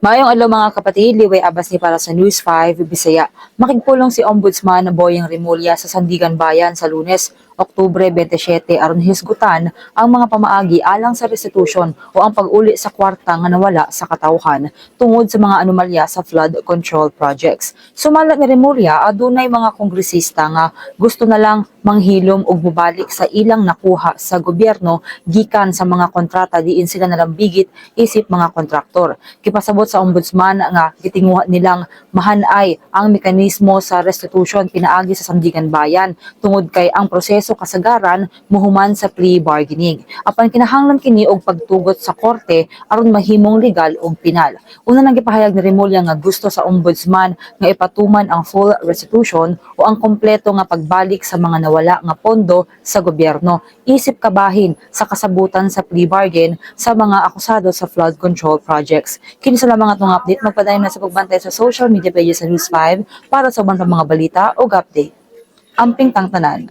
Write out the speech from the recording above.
Mayong alo mga kapatid, liway abas ni para sa News 5 Bisaya. Makigpulong si Ombudsman Boyeng Rimulya sa Sandigan Bayan sa Lunes, Oktubre 27 aron hisgutan ang mga pamaagi alang sa restitution o ang pag-uli sa kwarta nga nawala sa katawhan tungod sa mga anomalya sa flood control projects. Sumala ni Rimulya adunay mga kongresista nga gusto na lang manghilom og mubalik sa ilang nakuha sa gobyerno gikan sa mga kontrata diin sila nalambigit isip mga kontraktor. Kipasabot sa ombudsman nga gitinguha nilang mahanay ang mekanismo sa restitution pinaagi sa Sandigan Bayan tungod kay ang proseso kasagaran muhuman sa plea bargaining. Apan kinahanglan kini og pagtugot sa korte aron mahimong legal og pinal. Una nang gipahayag ni Remulla nga gusto sa ombudsman nga ipatuman ang full restitution o ang kompleto nga pagbalik sa mga nawala nga pondo sa gobyerno isip kabahin sa kasabutan sa plea bargain sa mga akusado sa flood control projects. Kini sa mga itong update, magpadayon na sa pagbantay sa social media pages sa News 5 para sa ubang mga balita o update. Amping tangtanan.